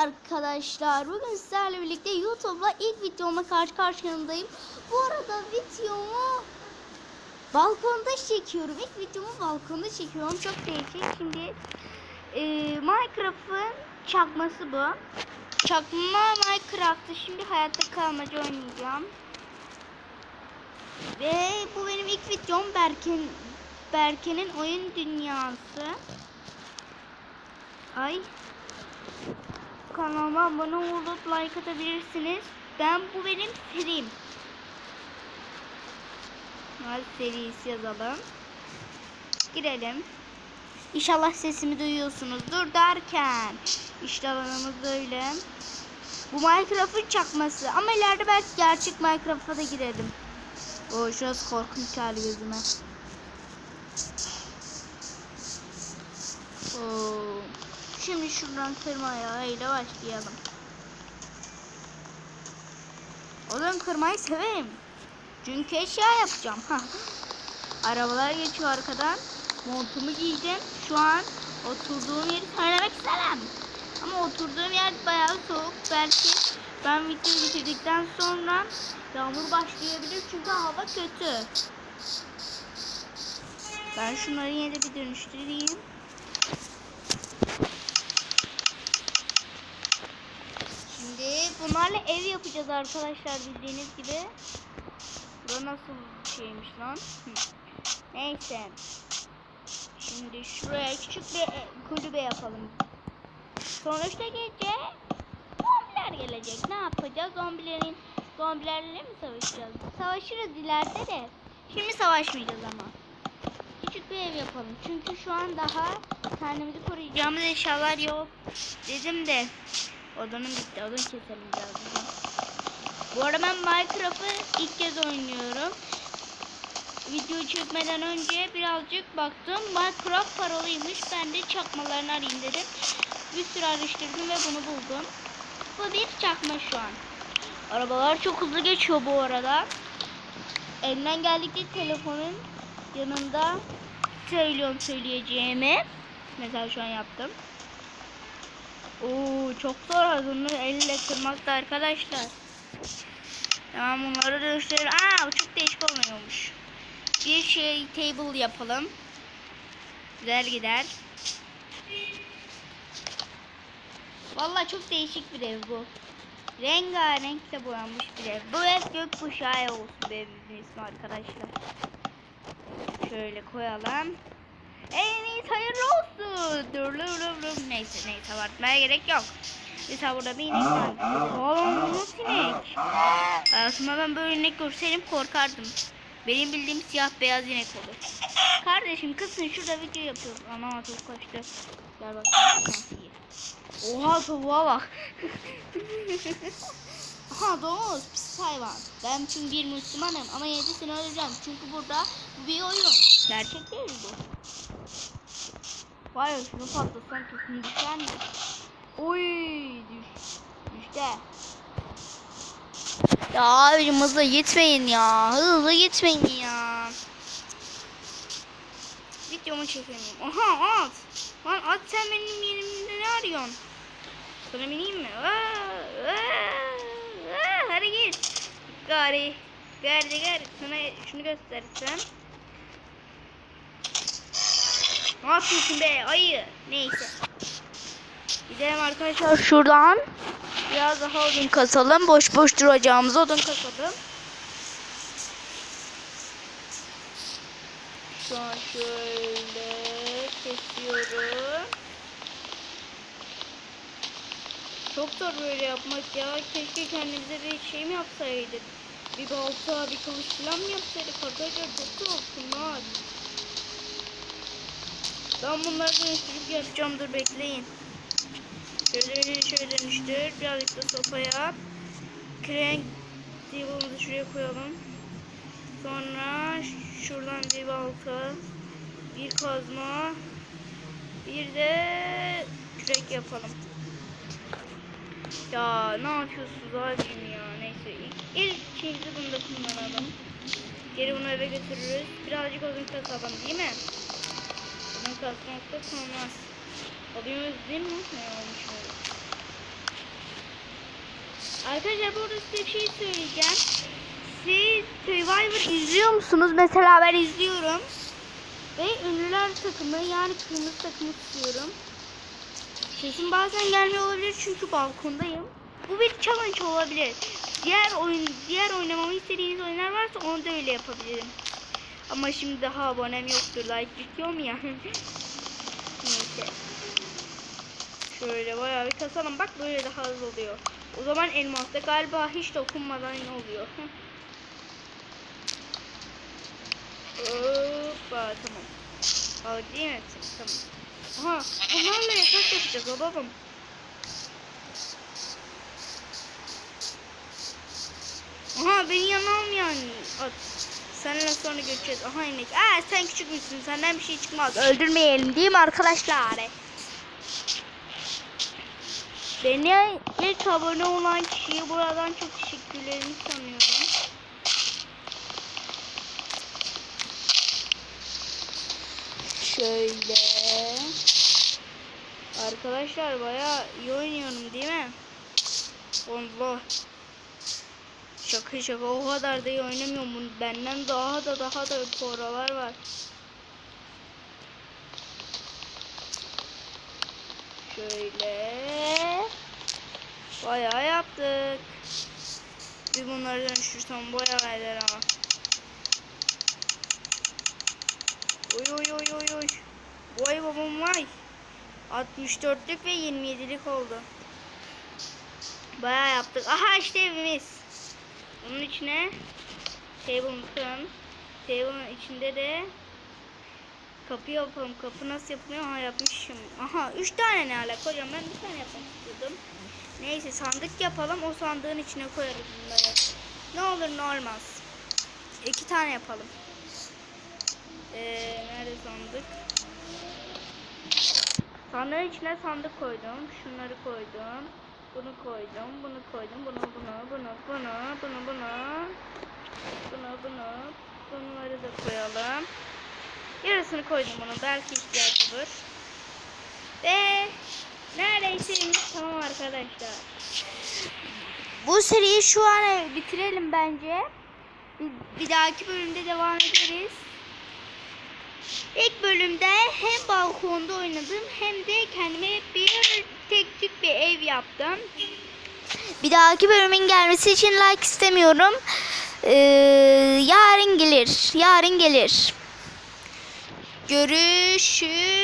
arkadaşlar. Bugün sizlerle birlikte YouTube'la ilk videomla karşı karşıyayım. Bu arada videomu balkonda çekiyorum. İlk videomu balkonda çekiyorum. Çok değişik. Şimdi e, Minecraft'ın çakması bu. Çakma Minecraft'ta şimdi hayatta kalmaca oynayacağım. Ve bu benim ilk videom Berken Berke'nin oyun dünyası. Ay Kanalıma abone olup like atabilirsiniz. Ben bu benim serim. Hadi serisi yazalım. Girelim. İnşallah sesimi duyuyorsunuzdur derken. İşte alanımız böyle. Bu Minecraft'ın çakması. Ama ileride belki gerçek Minecraft'a da girelim. O şurası korkunç geldi gözüme. Oo. Şimdi şuradan kırma ayağıyla başlayalım. Oğlum kırmayı severim. Çünkü eşya yapacağım. Arabalar geçiyor arkadan. Montumu giydim. Şu an oturduğum yeri söylemek istemem. Ama oturduğum yer bayağı soğuk. Belki ben videoyu bitirdikten sonra yağmur başlayabilir çünkü hava kötü. Ben şunları yine bir dönüştüreyim. Şimdi bunlarla ev yapacağız arkadaşlar bildiğiniz gibi. Bu nasıl şeymiş lan? Neyse. Şimdi şuraya küçük bir e- kulübe yapalım. Sonuçta gece zombiler gelecek. Ne yapacağız? Zombilerin zombilerle mi savaşacağız? Savaşırız ileride de. Şimdi savaşmayacağız ama. Küçük bir ev yapalım. Çünkü şu an daha kendimizi koruyacağımız eşyalar yok. Dedim de Odunum bitti. Odun keselim birazdan. Bu arada ben Minecraft'ı ilk kez oynuyorum. Video çekmeden önce birazcık baktım. Minecraft paralıymış. Ben de çakmalarını arayayım dedim. Bir sürü araştırdım ve bunu buldum. Bu bir çakma şu an. Arabalar çok hızlı geçiyor bu arada. Elimden geldikçe telefonun yanında söylüyorum söyleyeceğimi. Mesela şu an yaptım. Oo çok zor bunu elle kırmak da arkadaşlar. Tamam bunları dönüştür. Aa bu çok değişik olmuyormuş. Bir şey table yapalım. Güzel gider. Vallahi çok değişik bir ev bu. Rengarenkle boyanmış bir ev. Bu ev gökkuşağı olsun bu evimizin ismi arkadaşlar. Şöyle koyalım. En iyi hayırlı olsun. Dur, dur, dur. Neyse neyse abartmaya gerek yok. Mesela burada bir inek var. Oğlum bu nasıl inek? Aslında ben böyle inek görseydim korkardım. Benim bildiğim siyah beyaz inek olur. Kardeşim kızsın şurada video yapıyoruz. Ana çok kaçtı. Gel bak. Oha tavuğa bak. Aha domuz pis hayvan. Ben çünkü bir Müslümanım ama yine de seni öldüreceğim. Çünkü burada bu bir oyun. Gerçek değil bu. Var ya şunu patlatsam kesin düşer mi? Oy düş. Düştü. Ya abicim hızlı gitmeyin ya. Hızlı gitmeyin ya. Videomu çekemiyorum. Aha at. Lan at sen benim yerimde ne arıyorsun? Sana bineyim mi? Aa, aa, aa, hadi git. Gari. Gari gari. Sana şunu göstereceğim. Ne yapıyorsun be ayı? Neyse. Gidelim arkadaşlar şuradan. Biraz daha odun kasalım. Boş boş duracağımız odun kasalım. Şu an şöyle kesiyorum. Çok zor böyle yapmak ya. Keşke kendimize bir şey mi yapsaydık? Bir balta, bir kılıç falan mı yapsaydık arkadaşlar? Çok zor bunlar. Ben bunları dönüştürüp yapacağım. Dur bekleyin. Şöyle şöyle dönüştür. Birazcık da sopa yap. Crank table'ımızı şuraya koyalım. Sonra şuradan bir balta. Bir kazma. Bir de kürek yapalım. Ya ne yapıyorsunuz abim ya? Neyse ilk, ilk şeyimizi bunu da kullanalım. Geri bunu eve götürürüz. Birazcık odun kasalım değil mi? Odun kasmakta kalmaz. Odunumuz değil mi? Ne olmuş öyle? Arkadaşlar burada size bir şey söyleyeceğim. Siz Survivor izliyor musunuz? Mesela ben izliyorum. Ve ünlüler takımı yani kırmızı takımı tutuyorum. Sesim bazen gelmiyor olabilir çünkü balkondayım. Bu bir challenge olabilir. Diğer oyun diğer oynamamı istediğiniz oyunlar varsa onu da öyle yapabilirim. Ama şimdi daha abonem yoktur. Like bitiyorum ya. Neyse. Şöyle bayağı bir kasalım. Bak böyle daha hızlı oluyor. O zaman elmasta galiba hiç dokunmadan ne oluyor? Hoppa tamam. Al değil mi? Tamam. Aha bunlarla yatak yapacağız oğlum. Aha beni yanına almayan at. Seninle sonra göreceğiz. Aha inek. Aa sen küçük müsün? Senden bir şey çıkmaz. Öldürmeyelim değil mi arkadaşlar? Beni ilk abone olan kişiye buradan çok teşekkürlerimi sanıyorum. Şöyle. Arkadaşlar bayağı iyi oynuyorum değil mi? Allah. Şaka şaka o kadar da iyi oynamıyorum. Bunu Benden daha da daha da poralar var. Şöyle. Bayağı yaptık. Bir bunları dönüştürsem bayağı eder ama. Oy oy oy oy oy. Vay babam vay. 64'lük ve 27'lik oldu. Bayağı yaptık. Aha işte evimiz. Bunun içine table'ın table'ın içinde de kapı yapalım. Kapı nasıl yapılıyor? Aha yapmışım. Aha 3 tane ne alaka hocam ben bir tane yapmak istiyordum. Neyse sandık yapalım. O sandığın içine koyarız bunları. Ne olur ne olmaz. İki tane yapalım. Ee, nerede sandık? Sandığın içine sandık koydum. Şunları koydum. Bunu koydum. Bunu koydum. Bunu bunu bunu bunu bunu bunu bunu bunu bunları da koyalım. Yarısını koydum bunu. Belki ihtiyaç olur. Ve neredeyse tamam arkadaşlar. Bu seriyi şu an bitirelim bence. Bir, bir dahaki bölümde devam ederiz. İlk bölümde hem balkonda oynadım hem de kendime bir tek yaptım. Bir dahaki bölümün gelmesi için like istemiyorum. Ee, yarın gelir. Yarın gelir. Görüşürüz.